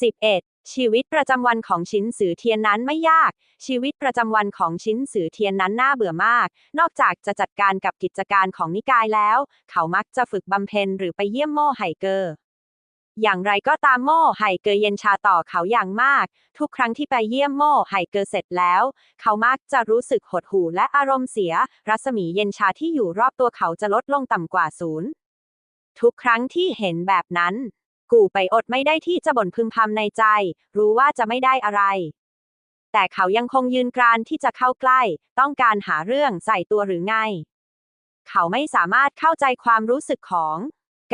11. ชีวิตประจำวันของชินสือเทียนนั้นไม่ยาก ชีวิตประจำวันของชินสือเทียนนั้นน่าเบื่อมาก นอกจากจะจัดการกับกิจการของนิกายแล้ว เขามักจะฝึกบำเพ็ญหรือไปเยี่ยมโม่ไห่เกออย่างไรก็ตามโม่ไห่เกอเย็นชาต่อเขาอย่างมาก ทุกครั้งที่ไปเยี่ยมโม่ไห่เกอเสร็จแล้ว เขามักจะรู้สึกหดหู่และอารมณ์เสีย รัศมีเย็นชาที่อยู่รอบตัวเขาจะลดลงต่ำกว่าศูนย์ทุกครั้งที่เห็นแบบนั้น กูไปอดไม่ได้ที่จะบ่นพึมพำในใจ รู้ว่าจะไม่ได้อะไร แต่เขายังคงยืนกรานที่จะเข้าใกล้ ต้องการหาเรื่องใส่ตัวหรือไง เขาไม่สามารถเข้าใจความรู้สึกของ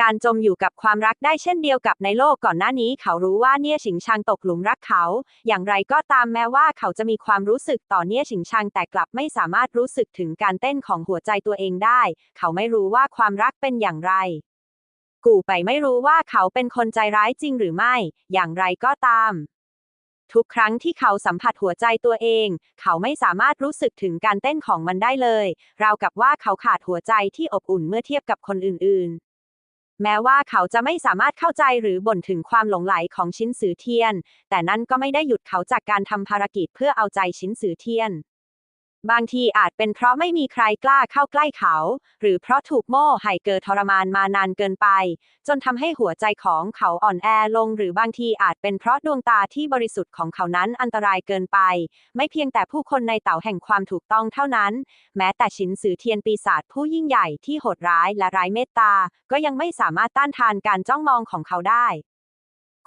การจมอยู่กับความรักได้เช่นเดียวกับในโลกก่อนหน้านี้ เขารู้ว่าเนี่ยฉิงชังตกหลุมรักเขา อย่างไรก็ตามแม้ว่าเขาจะมีความรู้สึกต่อเนี่ยฉิงชังแต่กลับไม่สามารถรู้สึกถึงการเต้นของหัวใจตัวเองได้ เขาไม่รู้ว่าความรักเป็นอย่างไร กูไปไม่รู้ว่าเขาเป็นคนใจร้ายจริงหรือไม่ อย่างไรก็ตาม ทุกครั้งที่เขาสัมผัสหัวใจตัวเอง เขาไม่สามารถรู้สึกถึงการเต้นของมันได้เลย ราวกับว่าเขาขาดหัวใจที่อบอุ่นเมื่อเทียบกับคนอื่น ๆแม้ว่าเขาจะไม่สามารถเข้าใจหรือบ่นถึงความหลงไหลของชิ้นสือเทียน แต่นั่นก็ไม่ได้หยุดเขาจากการทำภารกิจเพื่อเอาใจชิ้นสือเทียน บางทีอาจเป็นเพราะไม่มีใครกล้าเข้าใกล้เขา หรือเพราะถูกโม่ไห่เกิดทรมานมานานเกินไป จนทำให้หัวใจของเขาอ่อนแอลง หรือบางทีอาจเป็นเพราะดวงตาที่บริสุทธิ์ของเขานั้นอันตรายเกินไป ไม่เพียงแต่ผู้คนในเต่าแห่งความถูกต้องเท่านั้น แม้แต่ชินสือเทียนปีศาจผู้ยิ่งใหญ่ที่โหดร้ายและไร้เมตตา ก็ยังไม่สามารถต้านทานการจ้องมองของเขาได้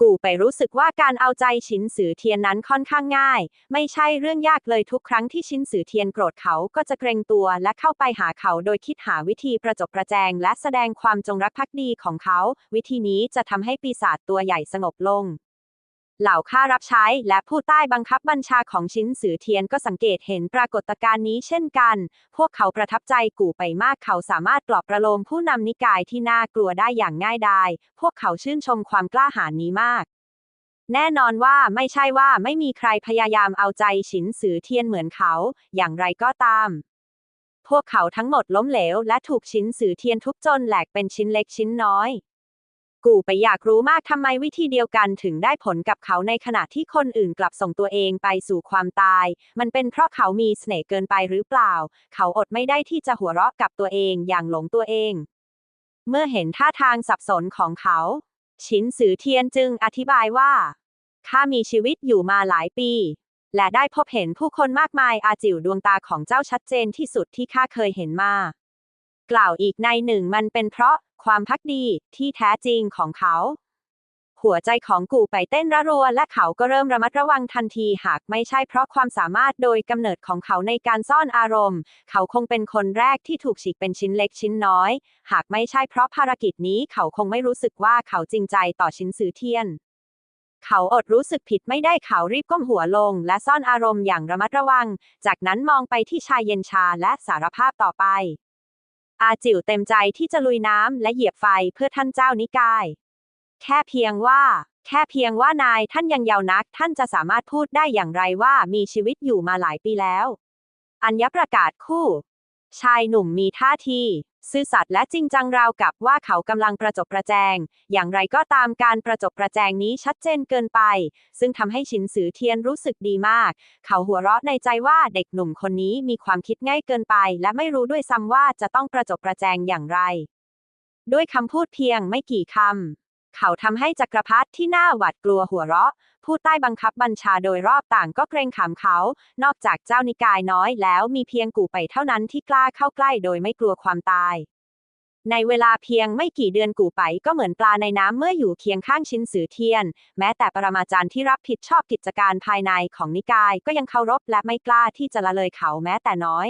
กูไปรู้สึกว่าการเอาใจชินสือเทียนนั้นค่อนข้างง่าย ไม่ใช่เรื่องยากเลยทุกครั้งที่ชินสือเทียนโกรธเขาก็จะเกรงตัวและเข้าไปหาเขาโดยคิดหาวิธีประจบประแจง และแสดงความจงรักภักดีของเขา วิธีนี้จะทำให้ปีศาจตัวใหญ่สงบลง เหล่าข้ารับใช้และผู้ใต้บังคับบัญชาของชินสือเทียนก็สังเกตเห็นปรากฏการณ์นี้เช่นกัน พวกเขาประทับใจกู่ไปมากเขาสามารถปลอบประโลมผู้นำนิกายที่น่ากลัวได้อย่างง่ายดาย พวกเขาชื่นชมความกล้าหาญนี้มาก แน่นอนว่าไม่ใช่ว่าไม่มีใครพยายามเอาใจฉินสือเทียนเหมือนเขา อย่างไรก็ตามพวกเขาทั้งหมดล้มเหลวและถูกฉินสือเทียนทุบจนแหลกเป็นชิ้นเล็กชิ้นน้อย กูไปอยากรู้มากทำไมวิธีเดียวกันถึงได้ผลกับเขาในขณะที่คนอื่นกลับส่งตัวเองไปสู่ความตาย มันเป็นเพราะเขามีเสน่ห์เกินไปหรือเปล่า เขาอดไม่ได้ที่จะหัวเราะกับตัวเองอย่างหลงตัวเอง เมื่อเห็นท่าทางสับสนของเขา ชินสือเทียนจึงอธิบายว่าข้ามีชีวิตอยู่มาหลายปี และได้พบเห็นผู้คนมากมายอาจิ๋วดวงตาของเจ้าชัดเจนที่สุดที่ข้าเคยเห็นมา กล่าวอีกในหนึ่งมันเป็นเพราะความพักดีที่แท้จริงของเขา หัวใจของกูไปเต้นระรัว และเขาก็เริ่มระมัดระวังทันทีหากไม่ใช่เพราะความสามารถโดยกำเนิดของเขาในการซ่อนอารมณ์ เขาคงเป็นคนแรกที่ถูกฉีกเป็นชิ้นเล็กชิ้นน้อย หากไม่ใช่เพราะภารกิจนี้เขาคงไม่รู้สึกว่าเขาจริงใจต่อชิ้นสือเทียนเขาอดรู้สึกผิดไม่ได้เขารีบก้มหัวลง และซ่อนอารมณ์อย่างระมัดระวัง จากนั้นมองไปที่ชายเย็นชาและสารภาพต่อไป อาจิ๋วเต็มใจที่จะลุยน้ำและเหยียบไฟเพื่อท่านเจ้านิกาย แค่เพียงว่า แค่เพียงว่านายท่านยังเยาว์นัก ท่านจะสามารถพูดได้อย่างไรว่ามีชีวิตอยู่มาหลายปีแล้ว อัญญประกาศคู่ ชายหนุ่มมีท่าที ซื่อสัตย์และจริงจังราวกับว่าเขากำลังประจบประแจง อย่างไรก็ตามการประจบประแจงนี้ชัดเจนเกินไป ซึ่งทำให้ชินสือเทียนรู้สึกดีมาก เขาหัวเราะในใจว่าเด็กหนุ่มคนนี้มีความคิดง่ายเกินไป และไม่รู้ด้วยซ้ำว่าจะต้องประจบประแจงอย่างไร ด้วยคำพูดเพียงไม่กี่คำเขาทำให้จักรพรรดิที่น่าหวาดกลัวหัวเราะ ผู้ใต้บังคับบัญชาโดยรอบต่างก็เกรงขามเขา นอกจากเจ้านิกายน้อยแล้วมีเพียงกูไปเท่านั้นที่กล้าเข้าใกล้โดยไม่กลัวความตายในเวลาเพียงไม่กี่เดือนกูไปก็เหมือนปลาในน้ำเมื่ออยู่เคียงข้างชินสือเทียน แม้แต่ปรมาจารย์ที่รับผิดชอบกิจการภายในของนิกายก็ยังเคารพและไม่กล้าที่จะละเลยเขาแม้แต่น้อย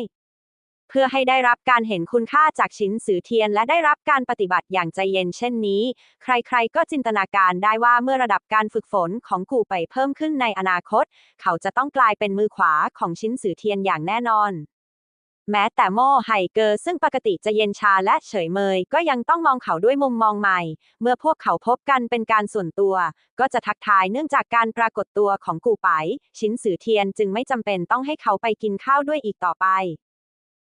เพื่อให้ได้รับการเห็นคุณค่าจากชิ้นสือเทียน และได้รับการปฏิบัติอย่างใจเย็นเช่นนี้ ใครๆ ก็จินตนาการได้ว่าเมื่อระดับการฝึกฝนของกูไปเพิ่มขึ้นในอนาคต เขาจะต้องกลายเป็นมือขวาของชิ้นสือเทียนอย่างแน่นอนแม้แต่โม่ไห่เกอซึ่งปกติจะเย็นชาและเฉยเมย ก็ยังต้องมองเขาด้วยมุมมองใหม่ เมื่อพวกเขาพบกันเป็นการส่วนตัว ก็จะทักทายเนื่องจากการปรากฏตัวของกูไป ชิ้นสือเทียนจึงไม่จำเป็นต้องให้เขาไปกินข้าวด้วยอีกต่อไป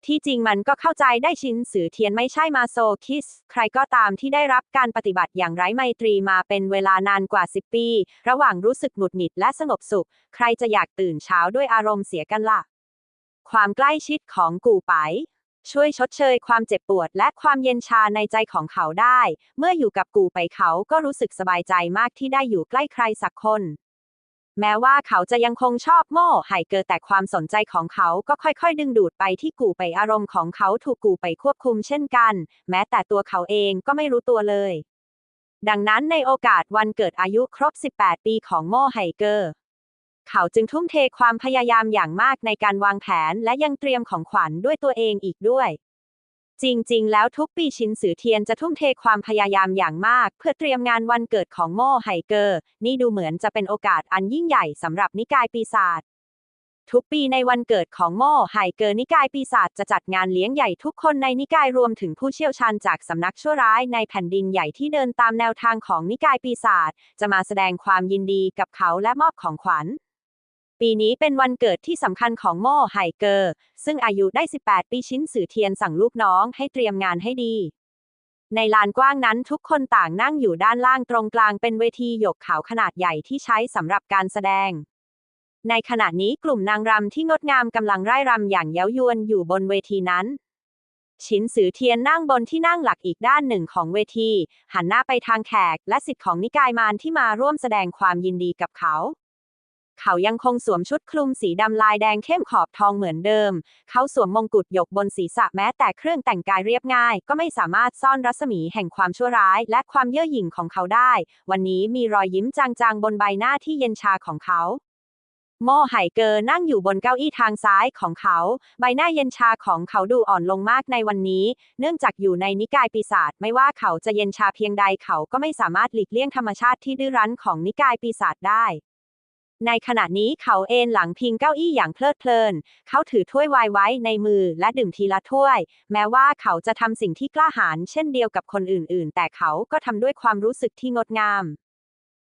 ที่จริงมันก็เข้าใจได้ชินสือเทียนไม่ใช่มาโซคิส ใครก็ตามที่ได้รับการปฏิบัติอย่างไร้ไมตรีมาเป็นเวลานานกว่า 10 ปี ระหว่างรู้สึกหงุดหงิดและสงบสุข ใครจะอยากตื่นเช้าด้วยอารมณ์เสียกันล่ะ ความใกล้ชิดของกูไปช่วยชดเชยความเจ็บปวดและความเย็นชาในใจของเขาได้ เมื่ออยู่กับกูไปเขาก็รู้สึกสบายใจมากที่ได้อยู่ใกล้ใครสักคน แม้ว่าเขาจะยังคงชอบโม่ไห่เกิดแต่ความสนใจของเขาก็ค่อยๆ ดึงดูดไปที่กูไปอารมณ์ของเขาถูกกูไปควบคุมเช่นกัน แม้แต่ตัวเขาเองก็ไม่รู้ตัวเลย ดังนั้นในโอกาสวันเกิดอายุครบ 18 ปีของโม่ไห่เกอร์เขาจึงทุ่มเทความพยายามอย่างมากในการวางแผนและยังเตรียมของขวัญด้วยตัวเองอีกด้วย จริง ๆ แล้วทุกปีชินสือเทียนจะทุ่มเทความพยายามอย่างมาก เพื่อเตรียมงานวันเกิดของโม่ไห่เกอร์ นี่ดูเหมือนจะเป็นโอกาสอันยิ่งใหญ่สำหรับนิกายปีศาจทุกปีในวันเกิดของโม่ไห่เกอร์นิกายปีศาจจะจัดงานเลี้ยงใหญ่ทุกคนในนิกายรวมถึงผู้เชี่ยวชาญจากสำนักชั่วร้ายในแผ่นดินใหญ่ที่เดินตามแนวทางของนิกายปีศาจจะมาแสดงความยินดีกับเขาและมอบของขวัญ ปีนี้เป็นวันเกิดที่สำคัญของโม่ไห่เกอร์ ซึ่งอายุได้ 18 ปีชิ้นสื่อเทียนสั่งลูกน้องให้เตรียมงานให้ดี ในลานกว้างนั้นทุกคนต่างนั่งอยู่ด้านล่างตรงกลางเป็นเวทีหยกขาวขนาดใหญ่ที่ใช้สำหรับการแสดง ในขณะนี้กลุ่มนางรำที่งดงามกำลังไร่รำอย่างเย้ายวนอยู่บนเวทีนั้นชินสือเทียนนั่งบนที่นั่งหลักอีกด้านหนึ่งของเวที หันหน้าไปทางแขกและสิทธิ์ของนิกายมารที่มาร่วมแสดงความยินดีกับเขา เขายังคงสวมชุดคลุมสีดำลายแดงเข้มขอบทองเหมือนเดิม เขาสวมมงกุฎหยกบนศีรษะแม้แต่เครื่องแต่งกายเรียบง่าย ก็ไม่สามารถซ่อนรัศมีแห่งความชั่วร้าย และความเย่อหยิ่งของเขาได้ วันนี้มีรอยยิ้มจางๆบนใบหน้าที่เย็นชาของเขาโม่ไห่เกอนั่งอยู่บนเก้าอี้ทางซ้ายของเขา ใบหน้าเย็นชาของเขาดูอ่อนลงมากในวันนี้ เนื่องจากอยู่ในนิกายปีศาจไม่ว่าเขาจะเย็นชาเพียงใดเขาก็ไม่สามารถหลีกเลี่ยงธรรมชาติที่ดื้อรั้นของนิกายปีศาจได้ ในขณะนี้เขาเอนหลังพิงเก้าอี้อย่างเพลิดเพลิน เขาถือถ้วยไวน์ไว้ในมือและดื่มทีละถ้วย แม้ว่าเขาจะทำสิ่งที่กล้าหาญเช่นเดียวกับคนอื่น ๆ แต่เขาก็ทำด้วยความรู้สึกที่งดงาม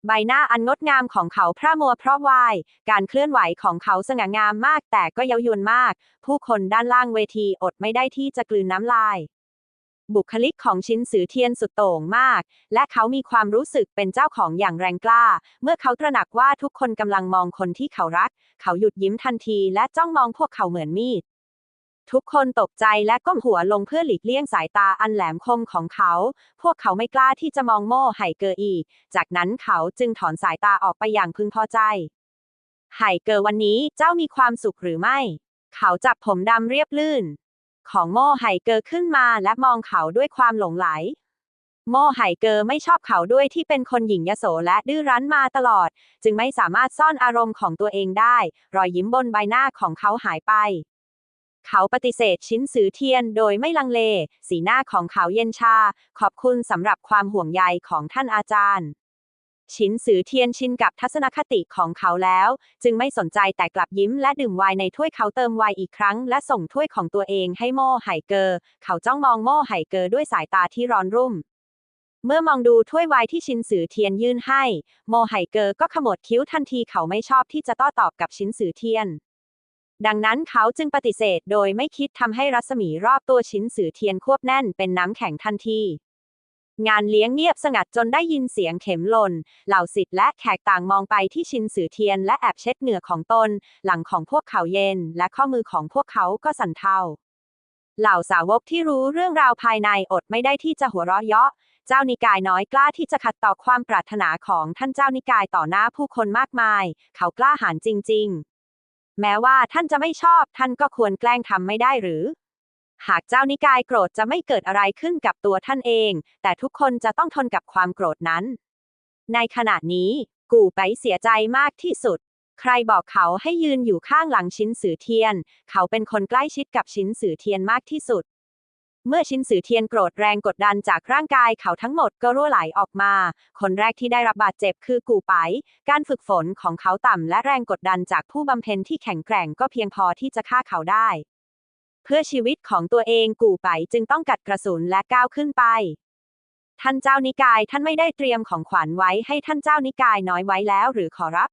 ใบหน้าอันงดงามของเขาพร่ามัวเพราะวาย การเคลื่อนไหวของเขาสง่างามมากแต่ก็เย้ายวนมาก ผู้คนด้านล่างเวทีอดไม่ได้ที่จะกลืนน้ำลาย บุคลิกของชินสือเทียนสุดโต่งมาก และเขามีความรู้สึกเป็นเจ้าของอย่างแรงกล้า เมื่อเขาตระหนักว่าทุกคนกำลังมองคนที่เขารัก เขาหยุดยิ้มทันทีและจ้องมองพวกเขาเหมือนมีด ทุกคนตกใจและก้มหัวลงเพื่อหลีกเลี่ยงสายตาอันแหลมคมของเขา พวกเขาไม่กล้าที่จะมองโม่ไห่เกออี จากนั้นเขาจึงถอนสายตาออกไปอย่างพึงพอใจ ไห่เกอวันนี้เจ้ามีความสุขหรือไม่ เขาจับผมดำเรียบลื่น ของโม่ไห่เกอขึ้นมาและมองเขาด้วยความหลงไหล โม่ไห่เกอไม่ชอบเขาด้วยที่เป็นคนหญิงยโสและดื้อรั้นมาตลอด จึงไม่สามารถซ่อนอารมณ์ของตัวเองได้ รอยยิ้มบนใบหน้าของเขาหายไป เขาปฏิเสธชิ้นสือเทียนโดยไม่ลังเล สีหน้าของเขาเย็นชา ขอบคุณสำหรับความห่วงใยของท่านอาจารย์ ชินสือเทียนชินกับทัศนคติของเขาแล้ว จึงไม่สนใจแต่กลับยิ้มและดื่มไวน์ในถ้วยเขาเติมไวน์อีกครั้ง และส่งถ้วยของตัวเองให้โม่ไห่เกอเขาจ้องมองโม่ไห่เกอด้วยสายตาที่ร้อนรุ่ม เมื่อมองดูถ้วยไวน์ที่ชินสือเทียนยื่นให้ โมไห่เกอก็ขมวดคิ้วทันทีเขาไม่ชอบที่จะโต้ตอบกับชินสือเทียน ดังนั้นเขาจึงปฏิเสธโดยไม่คิดทำให้รัศมีรอบตัวชินสือเทียนควบแน่นเป็นน้ำแข็งทันที งานเลี้ยงเงียบสงัดจนได้ยินเสียงเข็มหล่น เหล่าสิทธิ์และแขกต่างมองไปที่ชินสือเทียนและแอบเช็ดเหงื่อของตน หลังของพวกเขาเย็น และข้อมือของพวกเขาก็สั่นเทา เหล่าสาวกที่รู้เรื่องราวภายในอดไม่ได้ที่จะหัวเราะเยาะ เจ้านิกายน้อยกล้าที่จะขัดต่อความปรารถนาของท่านเจ้านิกายต่อหน้าผู้คนมากมาย เขากล้าหาญจริง ๆ แม้ว่าท่านจะไม่ชอบ ท่านก็ควรแกล้งทำไม่ได้หรือ หากเจ้านิกายโกรธจะไม่เกิดอะไรขึ้นกับตัวท่านเอง แต่ทุกคนจะต้องทนกับความโกรธนั้น ในขณะนี้ กูไปเสียใจมากที่สุด ใครบอกเขาให้ยืนอยู่ข้างหลังชิ้นสือเทียน เขาเป็นคนใกล้ชิดกับชิ้นสือเทียนมากที่สุด เมื่อชิ้นสือเทียนโกรธแรงกดดันจากร่างกายเขาทั้งหมดก็รั่วไหลออกมา คนแรกที่ได้รับบาดเจ็บคือกูไป การฝึกฝนของเขาต่ำและแรงกดดันจากผู้บำเพ็ญที่แข็งแกร่งก็เพียงพอที่จะฆ่าเขาได้ เพื่อชีวิตของตัวเองกูไปจึงต้องกัดกระสุนและก้าวขึ้นไป ท่านเจ้านิกายท่านไม่ได้เตรียมของขวัญไว้ให้ท่านเจ้านิกายน้อยไว้แล้วหรือขอรับ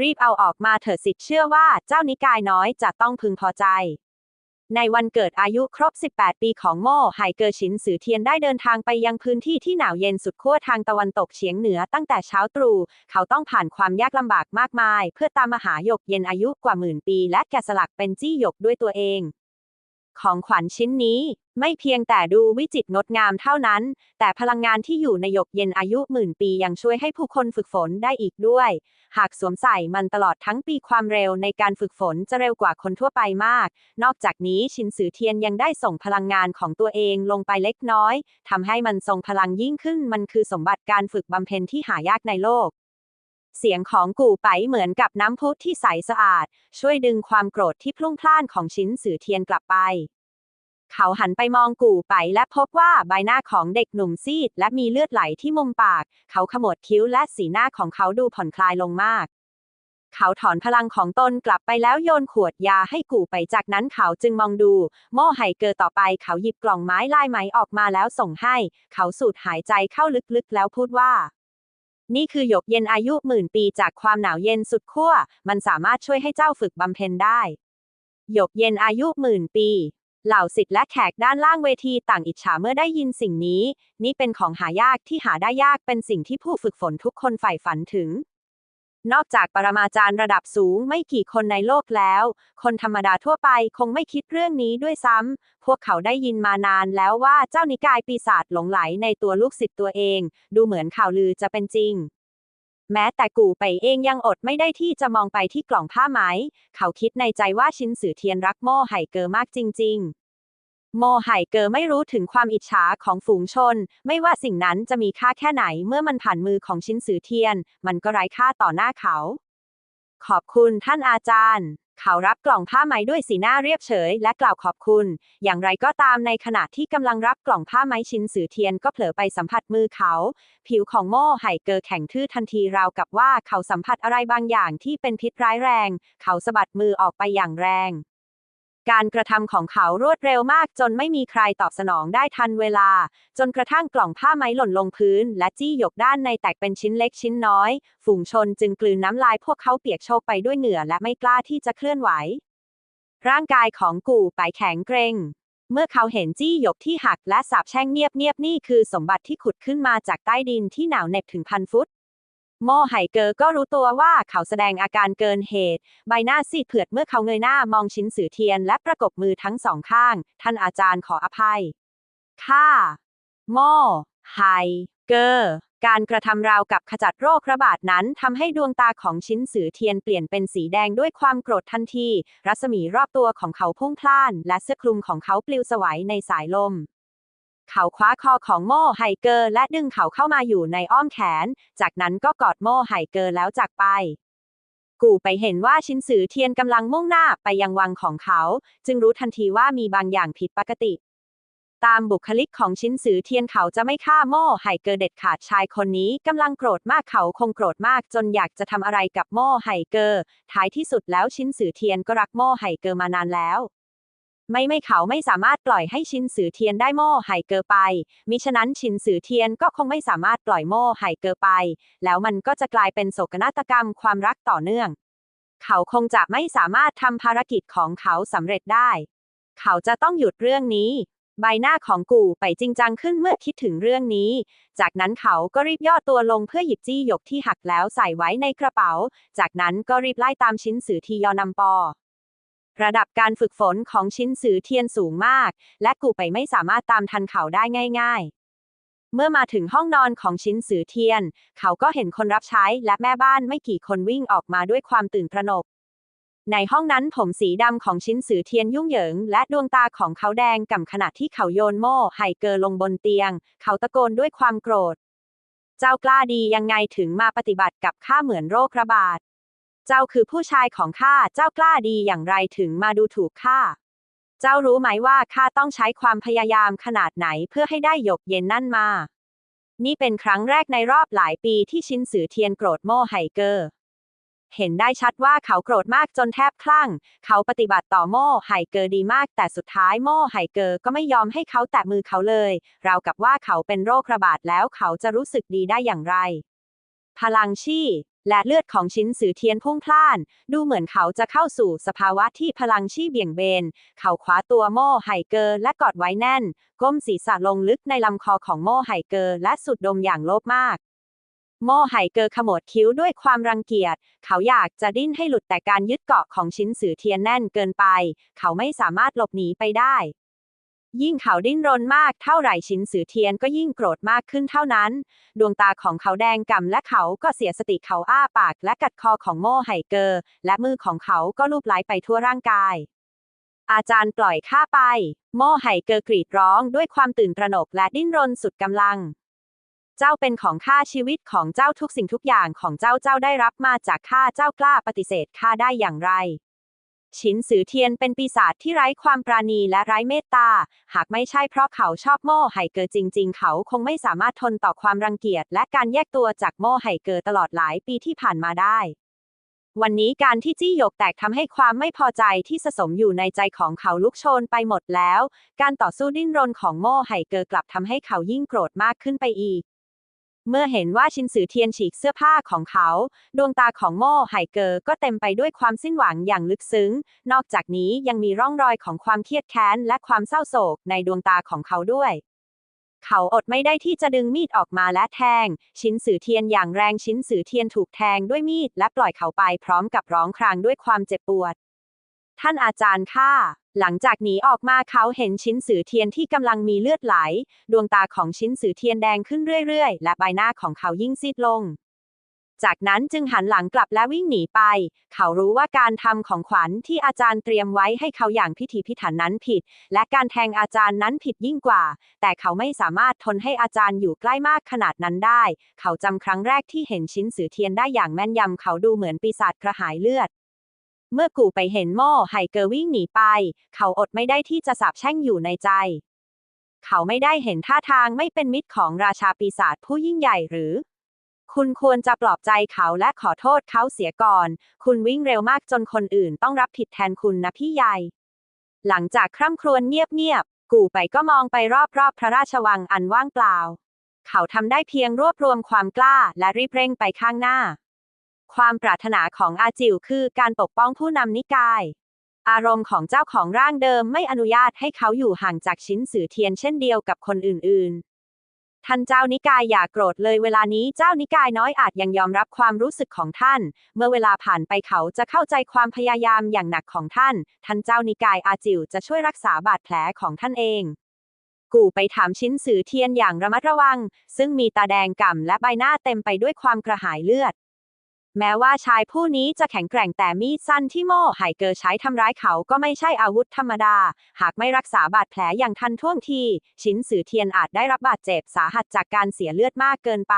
รีบเอาออกมาเถิดสิทธิ์เชื่อว่าเจ้านิกายน้อยจะต้องพึงพอใจ ในวันเกิดอายุครบ 18 ปีของโม่ไห่เกอชินสือเทียนได้เดินทางไปยังพื้นที่ที่หนาวเย็นสุดขั้วทางตะวันตกเฉียงเหนือตั้งแต่เช้าตรู่เขาต้องผ่านความยากลำบากมากมาย เพื่อตามมาหาหยกเย็นอายุกว่าหมื่นปี และแกะสลักเป็นจี้หยกด้วยตัวเอง ของขวัญชิ้นนี้ ไม่เพียงแต่ดูวิจิตรงดงามเท่านั้น แต่พลังงานที่อยู่ในหยกเย็นอายุหมื่นปียังช่วยให้ผู้คนฝึกฝนได้อีกด้วย หากสวมใส่มันตลอดทั้งปีความเร็วในการฝึกฝนจะเร็วกว่าคนทั่วไปมาก นอกจากนี้ชินสือเทียนยังได้ส่งพลังงานของตัวเองลงไปเล็กน้อยทำให้มันทรงพลังยิ่งขึ้นมันคือสมบัติการฝึกบำเพ็ญที่หายากในโลก เสียงของกู่ไปเหมือนกับน้ำพุที่ใสสะอาด ช่วยดึงความโกรธที่พลุ่งพล่านของชินสือเทียนกลับไป เขาหันไปมองกู่ไปและพบว่าใบหน้าของเด็กหนุ่มซีด และมีเลือดไหลที่มุมปาก เขาขมวดคิ้วและสีหน้าของเขาดูผ่อนคลายลงมาก เขาถอนพลังของตนกลับไปแล้วโยนขวดยาให้กู่ไปจากนั้นเขาจึงมองดู โม่ไห่เกอต่อไป เขาหยิบกล่องไม้ลายไหมออกมาแล้วส่งให้ เขาสูดหายใจเข้าลึกๆแล้วพูดว่า นี่คือหยกเย็นอายุหมื่นปีจากความหนาวเย็นสุดขั้ว มันสามารถช่วยให้เจ้าฝึกบำเพ็ญได้ หยกเย็นอายุหมื่นปี เหล่าสิทธิ์และแขกด้านล่างเวทีต่างอิจฉาเมื่อได้ยินสิ่งนี้ นี่เป็นของหายากที่หาได้ยากเป็นสิ่งที่ผู้ฝึกฝนทุกคนใฝ่ฝันถึง นอกจากปรมาจารย์ระดับสูงไม่กี่คนในโลกแล้ว คนธรรมดาทั่วไปคงไม่คิดเรื่องนี้ด้วยซ้ำ พวกเขาได้ยินมานานแล้วว่าเจ้านิกายปีศาจหลงไหลในตัวลูกศิษย์ตัวเอง ดูเหมือนข่าวลือจะเป็นจริง แม้แต่กู่ไปเองยังอดไม่ได้ที่จะมองไปที่กล่องผ้าไหม เขาคิดในใจว่าชินสือเทียนรักโม่ไห่เกอมากจริง ๆ โมไห่เกอไม่รู้ถึงความอิจฉาของฝูงชน ไม่ว่าสิ่งนั้นจะมีค่าแค่ไหนเมื่อมันผ่านมือของชิ้นสือเทียน มันก็ไร้ค่าต่อหน้าเขา ขอบคุณท่านอาจารย์ เขารับกล่องผ้าไหมด้วยสีหน้าเรียบเฉย และกล่าวขอบคุณ อย่างไรก็ตามในขณะที่กำลังรับกล่องผ้าไหมชิ้นสือเทียนก็เผลอไปสัมผัสมือเขา ผิวของโม่ไห่เกอแข็งทื่อทันทีราวกับว่าเขาสัมผัสอะไรบางอย่างที่เป็นพิษร้ายแรง เขาสะบัดมือออกไปอย่างแรง การกระทำของเขารวดเร็วมากจนไม่มีใครตอบสนองได้ทันเวลา จนกระทั่งกล่องผ้าไหมหล่นลงพื้น และจี้หยกด้านในแตกเป็นชิ้นเล็กชิ้นน้อย ฝูงชนจึงกลืนน้ำลายพวกเขาเปียกโชกไปด้วยเหงื่อและไม่กล้าที่จะเคลื่อนไหว ร่างกายของกู่ไปแข็งเกรงเมื่อเขาเห็นจี้หยกที่หักและสาบแช่งเงียบๆนี่คือสมบัติที่ขุดขึ้นมาจากใต้ดินที่หนาวเหน็บถึงพันฟุต โม่ไหเกอก็รู้ตัวว่าเขาแสดงอาการเกินเหตุ ใบหน้าซีดเผือดเมื่อเขาเงยหน้ามองชิ้นสือเทียนและประกบมือทั้งสองข้าง ท่านอาจารย์ขออภัย ข้าโม่ไหเกอร์การกระทำราวกับขจัดโรคระบาดนั้นทำให้ดวงตาของชิ้นสือเทียนเปลี่ยนเป็นสีแดงด้วยความโกรธทันที รัศมีรอบตัวของเขาพุ่งพล่าน และเสื้อคลุมของเขาปลิวสวัยในสายลม เขาคว้าคอของโม่ไฮเกอร์ และดึงเขาเข้ามาอยู่ในอ้อมแขน จากนั้นก็กอดโม่ไฮเกอร์แล้วจากไป กูไปเห็นว่าชินสือเทียนกำลังมุ่งหน้าไปยังวังของเขา จึงรู้ทันทีว่ามีบางอย่างผิดปกติ ตามบุคลิกของชินสือเทียนเขาจะไม่ฆ่าโม่ไห่เกอเด็ดขาดชายคนนี้กำลังโกรธมากเขาคงโกรธมากจนอยากจะทำอะไรกับโม่ไห่เกอท้ายที่สุดแล้วชินสือเทียนก็รักโม่ไห่เกอมานานแล้ว ไม่ไม่เขาไม่สามารถปล่อยให้ชินสือเทียนได้โม่ไห่เกอไป มิฉะนั้นชินสือเทียนก็คงไม่สามารถปล่อยโม่ไห่เกอไป แล้วมันก็จะกลายเป็นโศกนาฏกรรมความรักต่อเนื่อง เขาคงจะไม่สามารถทำภารกิจของเขาสำเร็จได้ เขาจะต้องหยุดเรื่องนี้ ใบหน้าของกูไปจริงจังขึ้นเมื่อคิดถึงเรื่องนี้ จากนั้นเขาก็รีบย่อตัวลงเพื่อหยิบจี้หยกที่หักแล้วใส่ไว้ในกระเป๋า จากนั้นก็รีบไล่ตามชิ้นสือทียอนำปอ ระดับการฝึกฝนของชิ้นสือเทียนสูงมาก และกูไปไม่สามารถตามทันเขาได้ง่าย ๆ เมื่อมาถึงห้องนอนของชิ้นสือเทียน เขาก็เห็นคนรับใช้และแม่บ้านไม่กี่คนวิ่งออกมาด้วยความตื่นตระหนก ในห้องนั้นผมสีดำของชิ้นสือเทียนยุ่งเหยิง และดวงตาของเขาแดงก่ำขณะที่เขาโยนโม่ไห่เกอลงบนเตียง เขาตะโกนด้วยความโกรธ เจ้ากล้าดียังไงถึงมาปฏิบัติกับข้าเหมือนโรคระบาด เจ้าคือผู้ชายของข้า เจ้ากล้าดีอย่างไรถึงมาดูถูกข้า เจ้ารู้ไหมว่าข้าต้องใช้ความพยายามขนาดไหนเพื่อให้ได้หยกเย็นนั่นมา นี่เป็นครั้งแรกในรอบหลายปีที่ชินสือเทียนโกรธโม่ไห่เกอเห็นได้ชัดว่าเขาโกรธมากจนแทบคลั่ง เขาปฏิบัติต่อโม่ไห่เกอดีมาก แต่สุดท้ายโม่ไห่เกอก็ไม่ยอมให้เขาแตะมือเขาเลย ราวกับว่าเขาเป็นโรคระบาดแล้วเขาจะรู้สึกดีได้อย่างไร พลังชี่ และเลือดของชิ้นสือเทียนพุ่งพล่าน ดูเหมือนเขาจะเข้าสู่สภาวะที่พลังชี่เบี่ยงเบน เขาคว้าตัวโม่ไห่เกอร์และกอดไว้แน่น ก้มศีรษะลงลึกในลำคอของโม่ไห่เกอร์และสุดดมอย่างโลภมากโม่ไห่เกอขมวดคิ้วด้วยความรังเกียจ เขาอยากจะดิ้นให้หลุดแต่การยึดเกาะของชิ้นสือเทียนแน่นเกินไป เขาไม่สามารถหลบหนีไปได้ ยิ่งเขาดิ้นรนมากเท่าไหร่ชิ้นสือเทียนก็ยิ่งโกรธมากขึ้นเท่านั้น ดวงตาของเขาแดงก่ำและเขาก็เสียสติเขาอ้าปากและกัดคอของโม่ไห่เกอร์ และมือของเขาก็ลูบไล้ไปทั่วร่างกาย อาจารย์ปล่อยข้าไป โม่ไห่เกอร์กรีดร้องด้วยความตื่นตระหนกและดิ้นรนสุดกำลัง เจ้าเป็นของข้าชีวิตของเจ้าทุกสิ่งทุกอย่างของเจ้าเจ้าได้รับมาจากข้าเจ้ากล้าปฏิเสธข้าได้อย่างไร ชินสือเทียนเป็นปีศาจที่ไร้ความปราณีและไร้เมตตา หากไม่ใช่เพราะเขาชอบโม่ไห่เกอจริง ๆ เขาคงไม่สามารถทนต่อความรังเกียจและการแยกตัวจากโม่ไห่เกอตลอดหลายปีที่ผ่านมาได้ วันนี้การที่จี้หยกแตกทำให้ความไม่พอใจที่สะสมอยู่ในใจของเขาลุกโชนไปหมดแล้ว การต่อสู้ดิ้นรนของโม่ไห่เกอกลับทำให้เขายิ่งโกรธมากขึ้นไปอีก เมื่อเห็นว่าชินสือเทียนฉีกเสื้อผ้าของเขา ดวงตาของโม่ไห่เกอก็เต็มไปด้วยความสิ้นหวังอย่างลึกซึ้ง นอกจากนี้ยังมีร่องรอยของความเครียดแค้นและความเศร้าโศกในดวงตาของเขาด้วย เขาอดไม่ได้ที่จะดึงมีดออกมาและแทง ชิ้นสือเทียนอย่างแรงชิ้นสือเทียนถูกแทงด้วยมีดและปล่อยเขาไปพร้อมกับร้องครางด้วยความเจ็บปวด ท่านอาจารย์ข้า หลังจากหนีออกมาเขาเห็นชิ้นสือเทียนที่กำลังมีเลือดไหล ดวงตาของชิ้นสือเทียนแดงขึ้นเรื่อยๆ และใบหน้าของเขายิ่งซีดลง จากนั้นจึงหันหลังกลับและวิ่งหนีไป เขารู้ว่าการทำของขวัญที่อาจารย์เตรียมไว้ให้เขาอย่างพิถีพิถันนั้นผิด และการแทงอาจารย์นั้นผิดยิ่งกว่า แต่เขาไม่สามารถทนให้อาจารย์อยู่ใกล้มากขนาดนั้นได้ เขาจำครั้งแรกที่เห็นชิ้นสือเทียนได้อย่างแม่นยำเขาดูเหมือนปีศาจกระหายเลือด เมื่อกูไปเห็นโม่ไห่เกอวิ่งหนีไป เขาอดไม่ได้ที่จะสาบแช่งอยู่ในใจ เขาไม่ได้เห็นท่าทางไม่เป็นมิตรของราชาปีศาจผู้ยิ่งใหญ่หรือ คุณควรจะปลอบใจเขาและขอโทษเขาเสียก่อน คุณวิ่งเร็วมากจนคนอื่นต้องรับผิดแทนคุณนะพี่ใหญ่ หลังจากคร่ำครวญเงียบๆ กูไปก็มองไปรอบๆ พระราชวังอันว่างเปล่า เขาทำได้เพียงรวบรวมความกล้าและรีบเร่งไปข้างหน้า ความปรารถนาของอาจิวคือการปกป้องผู้นำนิกาย อารมณ์ของเจ้าของร่างเดิมไม่อนุญาตให้เขาอยู่ห่างจากชิ้นสือเทียนเช่นเดียวกับคนอื่น ๆ ท่านเจ้านิกายอย่าโกรธเลยเวลานี้เจ้านิกายน้อยอาจยังยอมรับความรู้สึกของท่าน เมื่อเวลาผ่านไปเขาจะเข้าใจความพยายามอย่างหนักของท่าน ท่านเจ้านิกายอาจิวจะช่วยรักษาบาดแผลของท่านเองกูไปถามชิ้นสือเทียนอย่างระมัดระวัง ซึ่งมีตาแดงก่ำและใบหน้าเต็มไปด้วยความกระหายเลือด แม้ว่าชายผู้นี้จะแข็งแกร่งแต่มีดสั้นที่โม่ไห่เกอใช้ทำร้ายเขาก็ไม่ใช่อาวุธธรรมดา หากไม่รักษาบาดแผลอย่างทันท่วงที ชิ้นสือเทียนอาจได้รับบาดเจ็บสาหัสจากการเสียเลือดมากเกินไป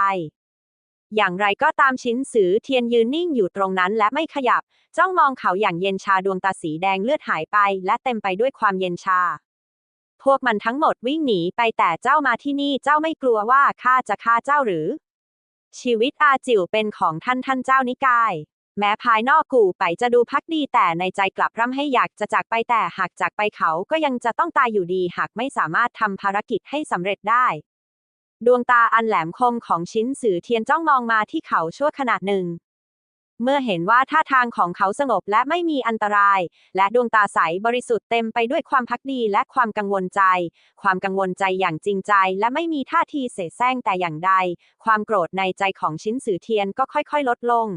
อย่างไรก็ตามชิ้นสือเทียนยืนนิ่งอยู่ตรงนั้นและไม่ขยับ จ้องมองเขาอย่างเย็นชาดวงตาสีแดงเลือดหายไป และเต็มไปด้วยความเย็นชา พวกมันทั้งหมดวิ่งหนีไปแต่เจ้ามาที่นี่เจ้าไม่กลัวว่าข้าจะฆ่าเจ้าหรือ ชีวิตอาจิ๋วเป็นของท่านท่านเจ้านิกาย แม้ภายนอกกูไปจะดูพักดีแต่ในใจกลับร่ำให้อยากจะจากไปแต่หากจากไปเขาก็ยังจะต้องตายอยู่ดีหากไม่สามารถทำภารกิจให้สำเร็จได้ ดวงตาอันแหลมคมของชิ้นสือเทียนจ้องมองมาที่เขาชั่วขณะหนึ่ง เมื่อเห็นว่าท่าทางของเขาสงบและไม่มีอันตราย และดวงตาใสบริสุทธิ์เต็มไปด้วยความพักดีและความกังวลใจ ความกังวลใจอย่างจริงใจ และไม่มีท่าทีเสแสร้งแต่อย่างใด ความโกรธในใจของชิ้นสือเทียนก็ค่อยๆ ลดลง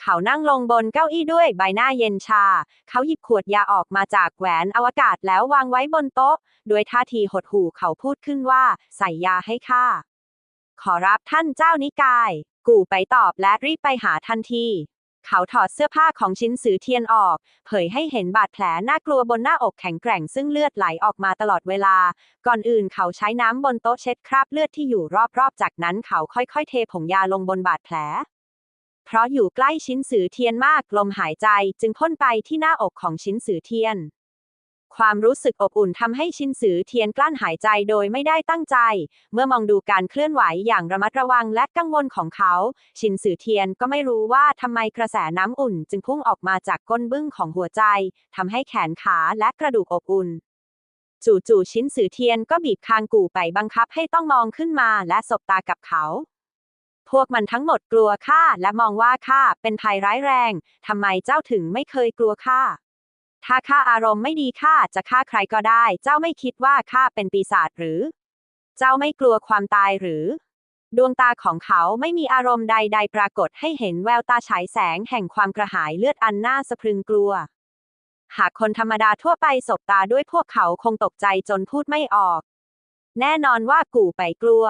เขานั่งลงบนเก้าอี้ด้วยใบหน้าเย็นชา เขาหยิบขวดยาออกมาจากแหวนอวกาศแล้ววางไว้บนโต๊ะ ด้วยท่าทีหดหู่เขาพูดขึ้นว่า ใส่ยาให้ข้าขอรับท่านเจ้านิกาย กูไปตอบและรีบไปหาทันที เขาถอดเสื้อผ้าของชิ้นสือเทียนออก เผยให้เห็นบาดแผลน่ากลัวบนหน้าอกแข็งแกร่งซึ่งเลือดไหลออกมาตลอดเวลา ก่อนอื่นเขาใช้น้ำบนโต๊ะเช็ดคราบเลือดที่อยู่รอบๆ จากนั้นเขาค่อยๆ เทผงยาลงบนบาดแผลเพราะอยู่ใกล้ชิ้นสือเทียนมากลมหายใจจึงพ่นไปที่หน้าอกของชิ้นสือเทียน ความรู้สึกอบอุ่นทำให้ชินสือเทียนกลั้นหายใจโดยไม่ได้ตั้งใจ เมื่อมองดูการเคลื่อนไหวอย่างระมัดระวังและกังวลของเขา ชินสือเทียนก็ไม่รู้ว่าทำไมกระแสน้ำอุ่น จึงพุ่งออกมาจากก้นบึ้งของหัวใจทำให้แขนขาและกระดูกอบอุ่น จู่ๆชินสือเทียนก็บีบคางกู่ไปบังคับให้ต้องมองขึ้นมาและสบตากับเขาพวกมันทั้งหมดกลัวข้าและมองว่าข้าเป็นภัยร้ายแรง ทำไมเจ้าถึงไม่เคยกลัวข้า ถ้าข้าอารมณ์ไม่ดีข้าจะฆ่าใครก็ได้ เจ้าไม่คิดว่าข้าเป็นปีศาจหรือ เจ้าไม่กลัวความตายหรือ ดวงตาของเขาไม่มีอารมณ์ใด ๆ ปรากฏให้เห็นแววตาฉายแสงแห่งความกระหายเลือดอันน่าสะพรึงกลัว หากคนธรรมดาทั่วไปสบตาด้วยพวกเขาคงตกใจจนพูดไม่ออก แน่นอนว่ากูไปกลัว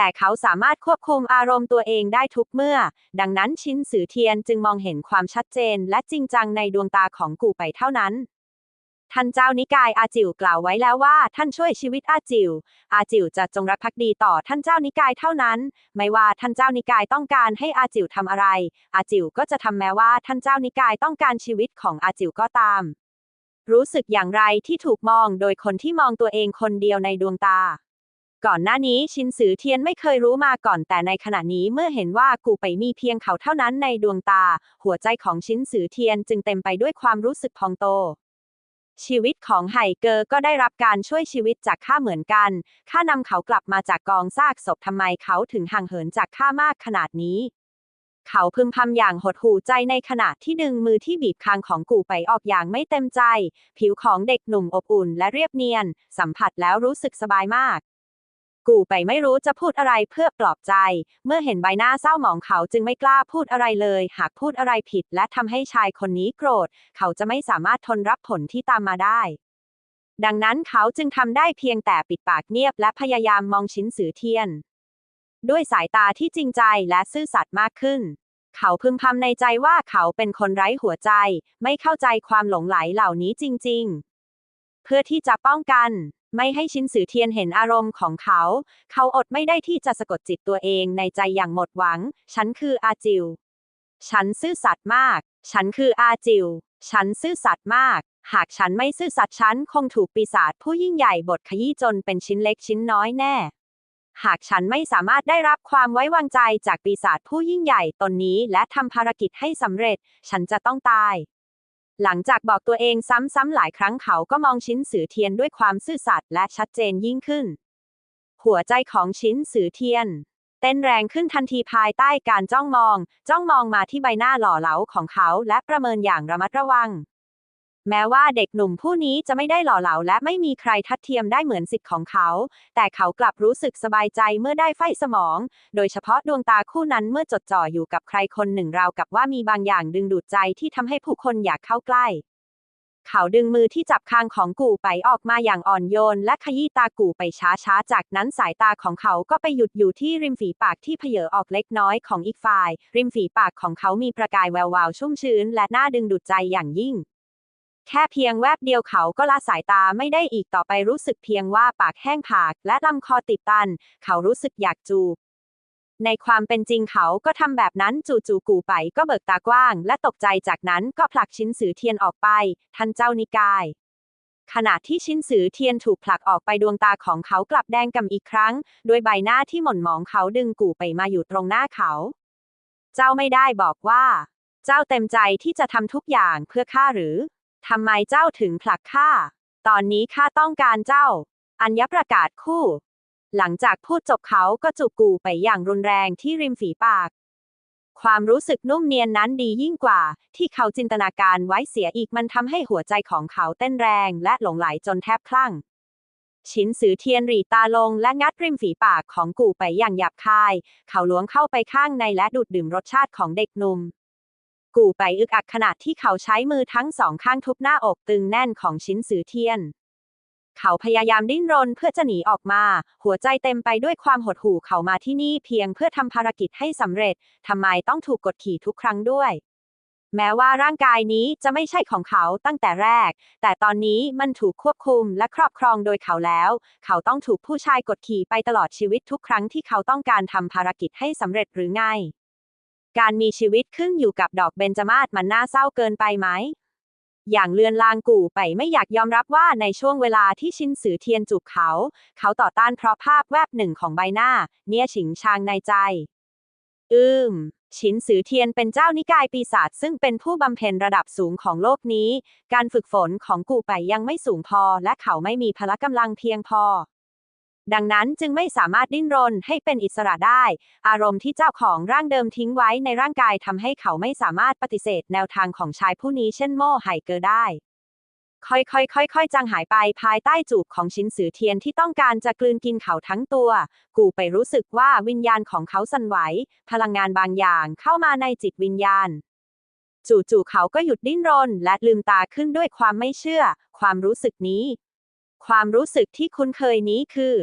แต่เขาสามารถควบคุมอารมณ์ตัวเองได้ทุกเมื่อ ดังนั้นชินสือเทียนจึงมองเห็นความชัดเจนและจริงจังในดวงตาของกูไปเท่านั้นท่านเจ้านิกายอาจิวกล่าวไว้แล้วว่า ท่านช่วยชีวิตอาจิวอาจิวจะจงรักภักดีต่อท่านเจ้านิกายเท่านั้น ไม่ว่าท่านเจ้านิกายต้องการให้อาจิวทำอะไร อาจิวก็จะทำแม้ว่าท่านเจ้านิกายต้องการชีวิตของอาจิวก็ตาม รู้สึกอย่างไรที่ถูกมองโดยคนที่มองตัวเองคนเดียวในดวงตา ก่อนหน้านี้ชินสือเทียนไม่เคยรู้มาก่อนแต่ในขณะนี้เมื่อเห็นว่ากูไปมีเพียงเขาเท่านั้นในดวงตา หัวใจของชินสือเทียนจึงเต็มไปด้วยความรู้สึกพองโต ชีวิตของไห่เกอก็ได้รับการช่วยชีวิตจากข้าเหมือนกัน ข้านำเขากลับมาจากกองซากศพทำไมเขาถึงห่างเหินจากข้ามากขนาดนี้เขาพึมพำอย่างหดหู่ใจในขณะที่ดึงมือที่บีบคางของกูไปออกอย่างไม่เต็มใจ ผิวของเด็กหนุ่มอบอุ่นและเรียบเนียน สัมผัสแล้วรู้สึกสบายมาก กูไปไม่รู้จะพูดอะไรเพื่อปลอบใจ เมื่อเห็นใบหน้าเศร้าหมองเขาจึงไม่กล้าพูดอะไรเลย หากพูดอะไรผิดและทำให้ชายคนนี้โกรธ เขาจะไม่สามารถทนรับผลที่ตามมาได้ ดังนั้นเขาจึงทำได้เพียงแต่ปิดปากเงียบและพยายามมองชิ้นสือเทียน ด้วยสายตาที่จริงใจและซื่อสัตย์มากขึ้นเขาพึมพำในใจว่าเขาเป็นคนไร้หัวใจ ไม่เข้าใจความหลงไหลเหล่านี้จริง ๆ เพื่อที่จะป้องกัน ไม่ให้ชินสือเทียนเห็นอารมณ์ของเขา เขาอดไม่ได้ที่จะสะกดจิตตัวเองในใจอย่างหมดหวัง ฉันคืออาจิว ฉันซื่อสัตย์มาก ฉันคืออาจิว ฉันซื่อสัตย์มาก หากฉันไม่ซื่อสัตย์ฉันคงถูกปีศาจผู้ยิ่งใหญ่บดขยี้จนเป็นชิ้นเล็กชิ้นน้อยแน่ หากฉันไม่สามารถได้รับความไว้วางใจจากปีศาจผู้ยิ่งใหญ่ตนนี้และทำภารกิจให้สำเร็จ ฉันจะต้องตาย หลังจากบอกตัวเองซ้ำๆหลายครั้งเขาก็มองชิ้นสือเทียนด้วยความซื่อสัตย์และชัดเจนยิ่งขึ้น หัวใจของชิ้นสือเทียน เต้นแรงขึ้นทันทีภายใต้การจ้องมอง จ้องมองมาที่ใบหน้าหล่อเหลาของเขาและประเมินอย่างระมัดระวัง แม้ว่าเด็กหนุ่มผู้นี้จะไม่ได้หล่อเหลาและไม่มีใครทัดเทียมได้เหมือนสิทธิ์ของเขา แต่เขากลับรู้สึกสบายใจเมื่อได้ไฟสมอง โดยเฉพาะดวงตาคู่นั้นเมื่อจดจ่ออยู่กับใครคนหนึ่งราวกับว่ามีบางอย่างดึงดูดใจที่ทำให้ผู้คนอยากเข้าใกล้เขาดึงมือที่จับคางของกู่ไปออกมาอย่างอ่อนโยน และขยี้ตากู่ไปช้าๆ จากนั้นสายตาของเขาก็ไปหยุดอยู่ที่ริมฝีปากที่เพเยอออกเล็กน้อยของอีกฝ่าย ริมฝีปากของเขามีประกายแวววาวชุ่มชื้น และน่าดึงดูดใจอย่างยิ่ง แค่เพียงแวบเดียวเขาก็ละสายตาไม่ได้อีกต่อไปรู้สึกเพียงว่าปากแห้งผากและลำคอติดตัน เขารู้สึกอยากจูบ ในความเป็นจริงเขาก็ทำแบบนั้นจู่ๆกูไปก็เบิกตากว้าง และตกใจจากนั้นก็ผลักชิ้นสือเทียนออกไป ท่านเจ้านิกาย ขณะที่ชิ้นสือเทียนถูกผลักออกไปดวงตาของเขากลับแดงกำอีกครั้งโดยใบหน้าที่หม่นหมองเขาดึงกูไปมาอยู่ตรงหน้าเขา เจ้าไม่ได้บอกว่า เจ้าเต็มใจที่จะทำทุกอย่างเพื่อข้าหรือ ทำไมเจ้าถึงผลักข้า ตอนนี้ข้าต้องการเจ้า อัญญประกาศคู่ หลังจากพูดจบเขาก็จูบกูไปอย่างรุนแรงที่ริมฝีปาก ความรู้สึกนุ่มเนียนนั้นดียิ่งกว่า ที่เขาจินตนาการไว้เสียอีกมันทำให้หัวใจของเขาเต้นแรงและหลงไหลจนแทบคลั่ง ชินสือเทียนหรีตาลงและงัดริมฝีปากของกูไปอย่างหยาบคาย เขาล้วงเข้าไปข้างในและดูดดื่มรสชาติของเด็กหนุ่ม กูไปอึกอักขณะที่เขาใช้มือทั้งสองข้างทุบหน้าอกตึงแน่นของชิ้นสือเทียน เขาพยายามดิ้นรนเพื่อจะหนีออกมา หัวใจเต็มไปด้วยความหดหู่เขามาที่นี่เพียงเพื่อทำภารกิจให้สำเร็จทำไมต้องถูกกดขี่ทุกครั้งด้วยแม้ว่าร่างกายนี้จะไม่ใช่ของเขาตั้งแต่แรก แต่ตอนนี้มันถูกควบคุมและครอบครองโดยเขาแล้ว เขาต้องถูกผู้ชายกดขี่ไปตลอดชีวิตทุกครั้งที่เขาต้องการทำภารกิจให้สำเร็จหรือไง การมีชีวิตขึ้นอยู่กับดอกเบญจมาศมันน่าเศร้าเกินไปไหม อย่างเลือนลางกู่ไปไม่อยากยอมรับว่าในช่วงเวลาที่ชินสือเทียนจูบเขา เขาต่อต้านเพราะภาพแวบหนึ่งของใบหน้า เนี่ยฉิงชางในใจ อืมชินสือเทียนเป็นเจ้านิกายปีศาจซึ่งเป็นผู้บำเพ็ญระดับสูงของโลกนี้ การฝึกฝนของกูไปยังไม่สูงพอ และเขาไม่มีพละกำลังเพียงพอ ดังนั้นจึงไม่สามารถดิ้นรนให้เป็นอิสระได้ อารมณ์ที่เจ้าของร่างเดิมทิ้งไว้ในร่างกายทำให้เขาไม่สามารถปฏิเสธแนวทางของชายผู้นี้เช่นโม่ไห่เกอได้ ค่อยๆค่อยๆจางหายไปภายใต้จูบของชินสือเทียนที่ต้องการจะกลืนกินเขาทั้งตัว กูไปรู้สึกว่าวิญญาณของเขาสั่นไหว พลังงานบางอย่างเข้ามาในจิตวิญญาณจู่ๆเขาก็หยุดดิ้นรน และลืมตาขึ้นด้วยความไม่เชื่อ ความรู้สึกนี้ ความรู้สึกที่คุ้นเคยนี้คือ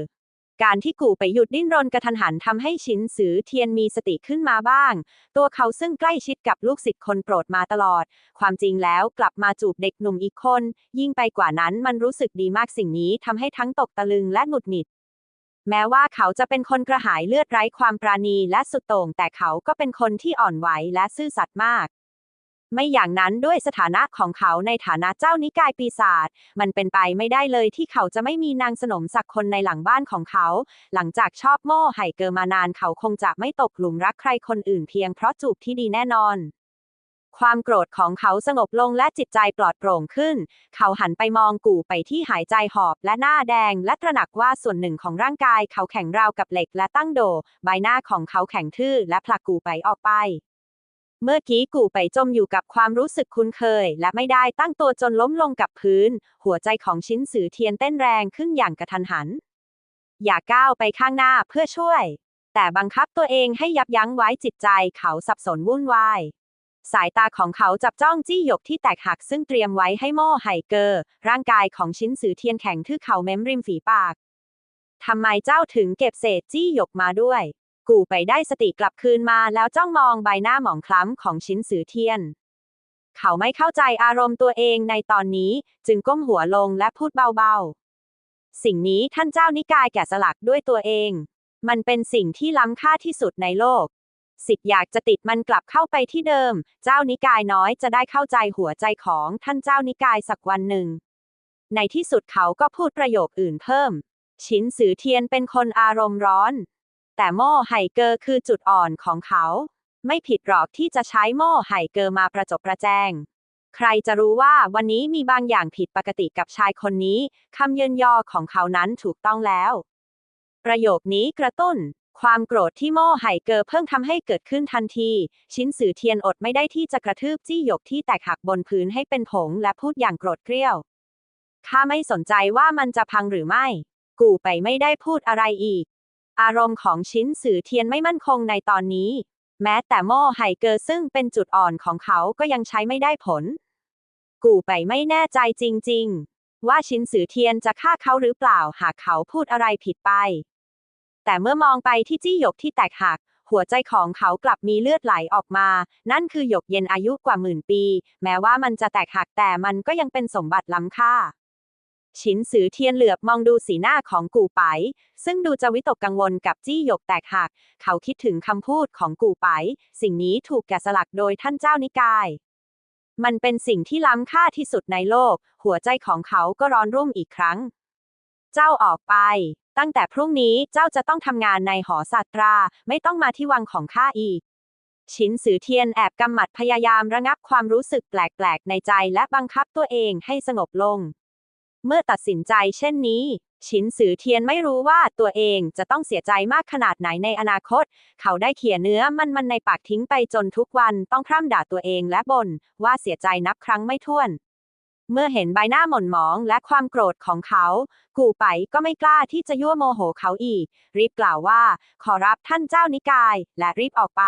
การที่กูไปหยุดดิ้นรนกระทันหันทำให้ชินสือเทียนมีสติขึ้นมาบ้าง ตัวเขาซึ่งใกล้ชิดกับลูกศิษย์คนโปรดมาตลอด ความจริงแล้วกลับมาจูบเด็กหนุ่มอีกคน ยิ่งไปกว่านั้นมันรู้สึกดีมากสิ่งนี้ทำให้ทั้งตกตะลึงและหงุดหงิด แม้ว่าเขาจะเป็นคนกระหายเลือดไร้ความปราณีและสุดโต่งแต่เขาก็เป็นคนที่อ่อนไหวและซื่อสัตย์มาก ไม่อย่างนั้นด้วยสถานะของเขาในฐานะเจ้านิกายปีศาจมันเป็นไปไม่ได้เลยที่เขาจะไม่มีนางสนมสักคนในหลังบ้านของเขา หลังจากชอบโม่ไห่เกอมานานเขาคงจะไม่ตกหลุมรักใครคนอื่นเพียงเพราะจูบที่ดีแน่นอนความโกรธของเขาสงบลงและจิตใจปลอดโปร่งขึ้น เขาหันไปมองกู่ไปที่หายใจหอบและหน้าแดง และตระหนักว่าส่วนหนึ่งของร่างกายเขาแข็งราวกับเหล็กและตั้งโด ใบหน้าของเขาแข็งทื่อและผลักกู่ไปออกไป เมื่อกี้กู่ไปจมอยู่กับความรู้สึกคุ้นเคย และไม่ได้ตั้งตัวจนล้มลงกับพื้น หัวใจของชิ้นสือเทียนเต้นแรงขึ้นอย่างกระทันหัน อย่าก้าวไปข้างหน้าเพื่อช่วย แต่บังคับตัวเองให้ยับยั้งไว้จิตใจเขาสับสนวุ่นวาย สายตาของเขาจับจ้องจี้หยกที่แตกหักซึ่งเตรียมไว้ให้โม่ไห่เกอร่างกายของชิ้นสือเทียนแข็งทื่อเขาเม้มริมฝีปากทำไมเจ้าถึงเก็บเศษจี้หยกมาด้วย กูไปได้สติกลับคืนมาแล้วจ้องมองใบหน้าหมองคล้ำของชิ้นสือเทียน เขาไม่เข้าใจอารมณ์ตัวเองในตอนนี้ จึงก้มหัวลงและพูดเบาๆ สิ่งนี้ท่านเจ้านิกายแกะสลักด้วยตัวเอง มันเป็นสิ่งที่ล้ำค่าที่สุดในโลก สิทธิ์อยากจะติดมันกลับเข้าไปที่เดิม เจ้านิกายน้อยจะได้เข้าใจหัวใจของท่านเจ้านิกายสักวันหนึ่ง ในที่สุดเขาก็พูดประโยคอื่นเพิ่ม ชินสือเทียนเป็นคนอารมณ์ร้อน แต่โม่ไห่เกอคือจุดอ่อนของเขา ไม่ผิดหรอกที่จะใช้โม่ไห่เกอมาประจบประแจง ใครจะรู้ว่าวันนี้มีบางอย่างผิดปกติกับชายคนนี้คำเยินยอของเขานั้นถูกต้องแล้ว ประโยคนี้กระตุ้น ความโกรธที่โม่ไห่เกอเพิ่งทำให้เกิดขึ้นทันที ชิ้นสื่อเทียนอดไม่ได้ที่จะกระทืบจี้หยกที่แตกหักบนพื้นให้เป็นผงและพูดอย่างโกรธเกรี้ยวข้าไม่สนใจว่ามันจะพังหรือไม่ กูไปไม่ได้พูดอะไรอีก อารมณ์ของชิ้นสือเทียนไม่มั่นคงในตอนนี้ แม้แต่โม่ไห่เกอซึ่งเป็นจุดอ่อนของเขาก็ยังใช้ไม่ได้ผล กูไปไม่แน่ใจจริง ๆ ว่าชินสือเทียนจะฆ่าเขาหรือเปล่าหากเขาพูดอะไรผิดไป แต่เมื่อมองไปที่จี้หยกที่แตกหัก หัวใจของเขากลับมีเลือดไหลออกมา นั่นคือหยกเย็นอายุกว่าหมื่นปี แม้ว่ามันจะแตกหักแต่มันก็ยังเป็นสมบัติล้ำค่า ชินสือเทียนเหลือบมองดูสีหน้าของกูไป ซึ่งดูจะวิตกกังวลกับจี้หยกแตกหัก เขาคิดถึงคำพูดของกูไป สิ่งนี้ถูกแกะสลักโดยท่านเจ้านิกาย มันเป็นสิ่งที่ล้ำค่าที่สุดในโลก หัวใจของเขาก็ร้อนรุ่มอีกครั้ง เจ้าออกไป ตั้งแต่พรุ่งนี้เจ้าจะต้องทำงานในหอศาสตรา ไม่ต้องมาที่วังของข้าอีกชินสือเทียนแอบกำหมัดพยายามระงับความรู้สึกแปลกๆ ในใจและบังคับตัวเองให้สงบลง เมื่อตัดสินใจเช่นนี้ ชินสือเทียนไม่รู้ว่าตัวเองจะต้องเสียใจมากขนาดไหนในอนาคต เขาได้เขี่ยเนื้อมันมันในปากทิ้งไปจนทุกวันต้องพร่ำด่าตัวเองและบน่นว่าเสียใจนับครั้งไม่ถ้วน เมื่อเห็นใบหน้าหม่นหมองและความโกรธของเขา กู่ไปก็ไม่กล้าที่จะยั่วโมโหเขาอีก รีบกล่าวว่า ขอรับท่านเจ้านิกาย และรีบออกไป